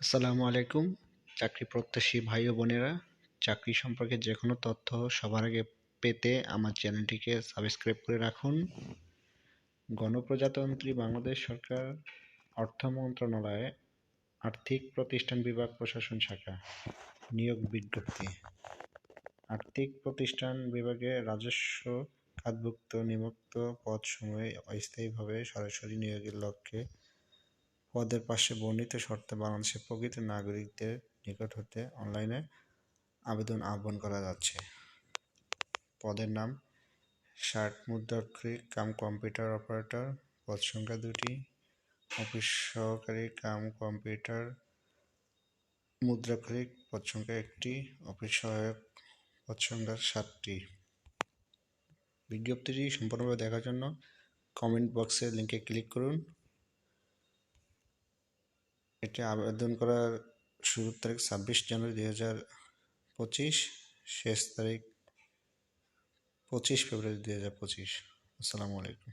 আসসালামু আলাইকুম, চাকরি প্রত্যাশী ভাই ও বোনেরা। চাকরি সম্পর্কে যে কোনো তথ্য সবার আগে পেতে আমার চ্যানেলটিকে সাবস্ক্রাইব করে রাখুন। গণপ্রজাতন্ত্রী বাংলাদেশ সরকার অর্থ মন্ত্রণালয়ে, আর্থিক প্রতিষ্ঠান বিভাগ প্রশাসন শাখা, নিয়োগ বিজ্ঞপ্তি। আর্থিক প্রতিষ্ঠান বিভাগে রাজস্ব খাতভুক্ত নিযুক্ত পদসমূহে অস্থায়ীভাবে সরাসরি নিয়োগের লক্ষ্যে পদের পাশে বর্ণিত শর্তে বাংলাদেশের প্রকৃত নাগরিকদের নিকট হতে অনলাইনে আবেদন আহ্বান করা যাচ্ছে। পদের নাম ষাট মুদ্রাক্ষরিক কাম কম্পিউটার অপারেটর। পদ সংখ্যা দুটি, অফিস সহকারী কাম কম্পিউটার মুদ্রাক্ষরিক পদ সংখ্যা একটি, অফিস সহায়ক পদ সংখ্যা সাতটি। বিজ্ঞপ্তিটি সম্পূর্ণভাবে দেখার জন্য কমেন্ট বক্সের লিঙ্কে ক্লিক করুন। এটি আবেদন করার শুরুর তারিখ ছাব্বিশ জানুয়ারি দুই হাজার পঁচিশ, শেষ তারিখ পঁচিশ ফেব্রুয়ারি দুই হাজার পঁচিশ। আসসালামু আলাইকুম।